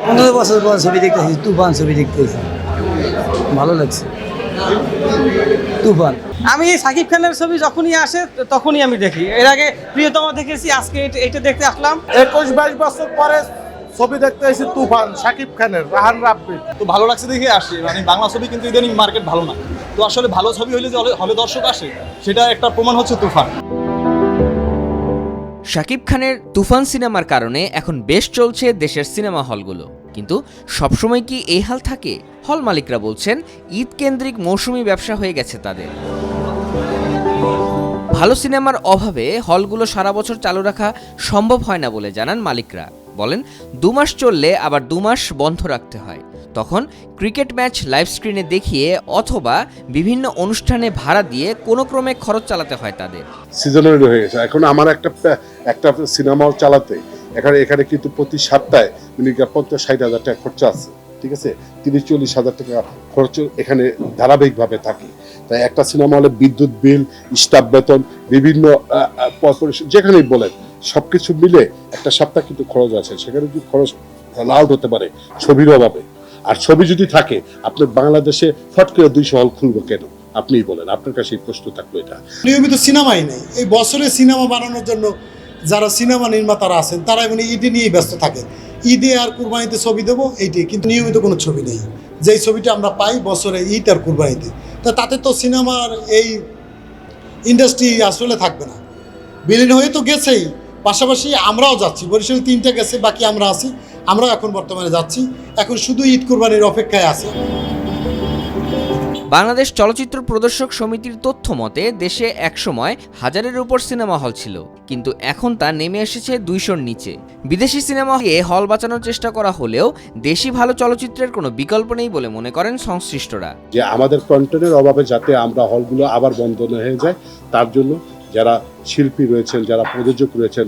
পনেরো বছর পর ছবি দেখতেছি তুফান ছবি দেখতেছি। ভালো লাগছে। তুফান। আমি এই সাকিব খানের ছবি যখনই আসে তখনই আমি দেখি। এর আগে প্রিয়তমা দেখেছি আজকে এটা- দেখতে আসলাম। একুশ বাইশ বছর পরে ছবি দেখতে এসেছি তুফান সাকিব খানের রাহান রাব্বির তো ভালো লাগছে দেখে আসি। মানে বাংলা ছবি কিন্তু ইদানিং মার্কেট ভালো না। তো আসলে ভালো ছবি হলে যে হলে- হলে দর্শক আসে সেটা একটা প্রমাণ হচ্ছে তুফান। শাকিব খানের তুফান সিনেমার কারণে এখন বেশ চলছে দেশের সিনেমা হলগুলো। কিন্তু সবসময় কি এই হাল থাকে? হল মালিকরা বলছেন ঈদ কেন্দ্রিক মৌসুমি ব্যবসা হয়ে গেছে তাদের। ভালো সিনেমার অভাবে হলগুলো সারা বছর চালু রাখা সম্ভব হয় না বলে জানান মালিকরা। বলেন, দু মাস চললে আবার দু মাস বন্ধ রাখতে হয়। তখন ক্রিকেট ম্যাচ লাইভ স্ক্রিনে দেখিয়ে অথবা বিভিন্ন অনুষ্ঠানে ভাড়া দিয়ে কোনো ক্রমে খরচ চালাতে হয় তাদের। সিজনারি হয়ে গেছে। এখন আমার একটা একটা সিনেমা চালাতে, এখানে এখানে কিন্তু প্রতি সপ্তাহে মিনি পঞ্চাশ, ষাট হাজার টাকা খরচা আছে, ঠিক আছে? তিরিশ, চল্লিশ হাজার টাকা খরচ এখানে ধারাবাহিকভাবে থাকে। তাই একটা সিনেমা হলে বিদ্যুৎ বিল স্টাফ বেতন, বিভিন্ন কর্পোরেশন যেখানেই বলেন, সবকিছু মিলে একটা সপ্তাহ কিন্তু খরচ আছে। সেখানে যদি খরচ লাউড হতে পারে, ছবির অভাবে। আর ছবি যদি থাকে আপনি বাংলাদেশে ফট করে দুইশো হল খুলবো কেন? আপনিই বলেন, আপনার কাছে এই প্রশ্ন থাকল এটা। নিয়মিত সিনেমাই নেই। এই বছরে সিনেমা বানানোর জন্য যারা সিনেমা নির্মাতারা আছেন, তারা মানে ঈদে নিয়েই ব্যস্ত থাকে। ঈদে আর কুরবানিতে ছবি দেবো এইটি কিন্তু নিয়মিত কোনো ছবি নেই। যেই ছবিটা আমরা পাই বছরে ঈদ আর কুরবানিতে। তো তাতে তো সিনেমার এই ইন্ডাস্ট্রি আসলে থাকবে না। বিলীন হয়ে তো গেছেই। পাশাপাশি আমরাও যাচ্ছি। বরিশালে তিনটা গেছে, বাকি আমরা আছি। আমরাও এখন বর্তমানে যাচ্ছি। এখন শুধু ঈদ কুরবানির অপেক্ষায় আছে। বাংলাদেশ চলচ্চিত্র প্রদর্শক সমিতির তথ্য মতে দেশে একসময় হাজারের উপর সিনেমা হল ছিল কিন্তু এখন তা নেমে এসেছে দুইশোর নিচে। বিদেশি সিনেমাকে হল বাঁচানোর চেষ্টা করা হলেও দেশি ভালো চলচ্চিত্রের কোনো বিকল্প নেই বলে মনে করেন সংশ্লিষ্টরা। যে আমাদের কন্টেন্টের অভাবে যাতে আমরা হলগুলো আবার বন্ধ হয়ে যায় তার জন্য যারা শিল্পী রয়েছেন যারা প্রযোজক রয়েছেন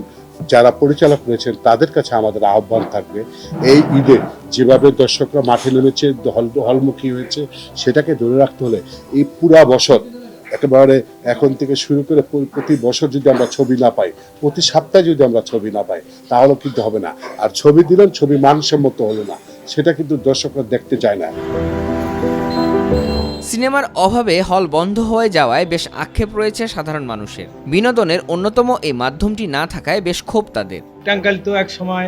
যারা পরিচালক রয়েছেন, তাদের কাছে আমাদের আহ্বান থাকবে। এই ঈদে যেভাবে দর্শকরা মাঠে নেমেছে, হল, হলমুখী হয়েছে, সেটাকে ধরে রাখতে হলে এই পুরা বছর, একেবারে এখন থেকে শুরু করে প্রতি বছর যদি আমরা ছবি না পাই, প্রতি সপ্তাহে যদি আমরা ছবি না পাই, তাহলে কিন্তু হবে না। আর ছবি দিলেন, ছবি মানসম্মত হলো না। সেটা কিন্তু দর্শকরা দেখতে চায় না। সিনেমার অভাবে হল বন্ধ হয়ে যাওয়ায় বেশ আক্ষেপ রয়েছে সাধারণ মানুষের। বিনোদনের অন্যতম এই মাধ্যমটি না থাকায় বেশ ক্ষোভ তাদের। টাঙ্গাইল তো এক সময়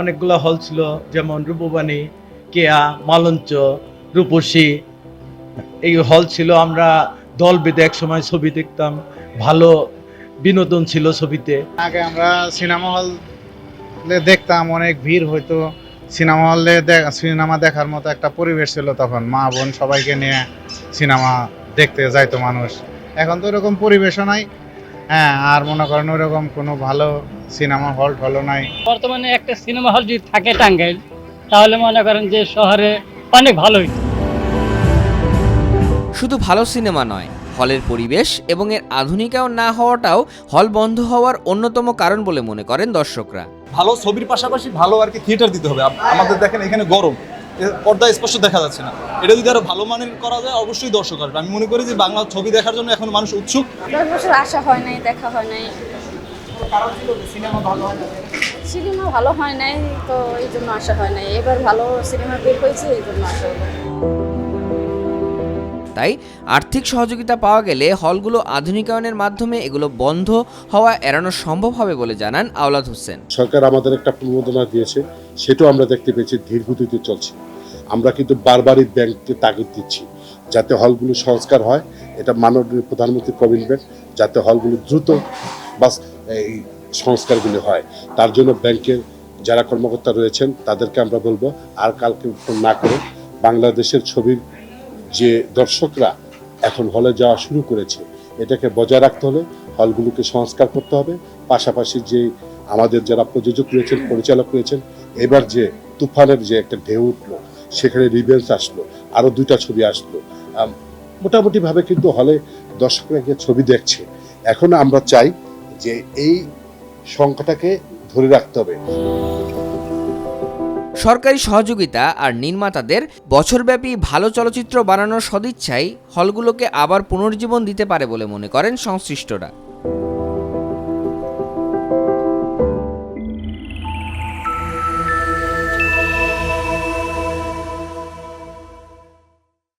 অনেকগুলো হল ছিল যেমন রূপবাণী কেয়া মালঞ্চ রূপসী। এই হল ছিল আমরা দল বেঁধে এক সময় ছবি দেখতাম ভালো বিনোদন ছিল ছবিতে। আগে আমরা সিনেমা হল দেখতাম অনেক ভিড় হইতো। সিনেমা হলে সিনেমা দেখার মতো একটা পরিবেশ ছিল তখন। মা বোন সবাইকে নিয়ে সিনেমা দেখতে যাইতো মানুষ। এখন তো ওরকম পরিবেশও নাই। হ্যাঁ আর মনে করেন ওরকম কোনো ভালো সিনেমা হল টলও নাই। বর্তমানে একটা সিনেমা হল যদি থাকে টাঙ্গাইল তাহলে মনে করেন যে শহরে অনেক ভালো হইতো। শুধু ভালো সিনেমা নয় হলের পরিবেশ এবং এর আধুনিকাও না হওয়াটাও হল বন্ধ হওয়ার অন্যতম কারণ বলে মনে করেন দর্শকরা। ভালো ছবির পাশাপাশি ভালো আর কি থিয়েটার দিতে হবে। আমাদের দেখেন এখানে গরম। পর্দা স্পষ্ট দেখা যাচ্ছে না। এটা যদি আরও ভালো মানের করা যায় অবশ্যই দর্শক আসবে। আমি মনে করি যে বাংলা ছবি দেখার জন্য এখন মানুষ উৎসুক। দশ বছর আসা হয় নাই দেখা হয় নাই। সিনেমা ভালো হয় নাই। তো এই জন্য আসা হয় নাই। এবার ভালো সিনেমা বের হয়েছে এই জন্য আসা হলো তাই আর্থিক সহযোগিতা পাওয়া গেলে হলগুলো আধুনিকায়নের মাধ্যমে এগুলো বন্ধ হওয়া এড়ানো সম্ভব হবে বলে জানান আওলাদ হোসেন। সরকার আমাদের একটা প্রণোদনা দিয়েছে, সেটাও আমরা দেখতে পেয়েছি ধীর গতিতে চলছে। আমরা কিন্তু বারবারই ব্যাংককে তাগিদ দিচ্ছি যাতে হলগুলো সংস্কার হয়। এটা মাননীয় প্রধানমন্ত্রীর কমিটমেন্ট যাতে হলগুলো দ্রুত বাস এই সংস্কারগুলি হয়। তার জন্য ব্যাংকের যারা কর্মকর্তা রয়েছেন, তাদেরকে আমরা বলব, আর কালকে ফোন না করে বাংলাদেশের ছবির যে দর্শকরা এখন হলে যাওয়া শুরু করেছে, এটাকে বজায় রাখতে হলে হলগুলোকে সংস্কার করতে হবে। পাশাপাশি যে আমাদের যারা প্রযোজক রয়েছেন, পরিচালক রয়েছেন, এবার যে তুফানের যে একটা ঢেউ উঠল, সেখানে রিভেন্স আসলো আরও দুইটা ছবি আসলো মোটামুটিভাবে কিন্তু হলে দর্শকরা গিয়ে ছবি দেখছে। এখন আমরা চাই যে এই সংখ্যাটাকে ধরে রাখতে হবে। সরকারি সহযোগিতা আর নির্মাতাদের বছরব্যাপী ভালো চলচ্চিত্র বানানোর সদিচ্ছাই হলগুলোকে আবার পুনর্জীবন দিতে পারে বলে মনে করেন সংশ্লিষ্টরা।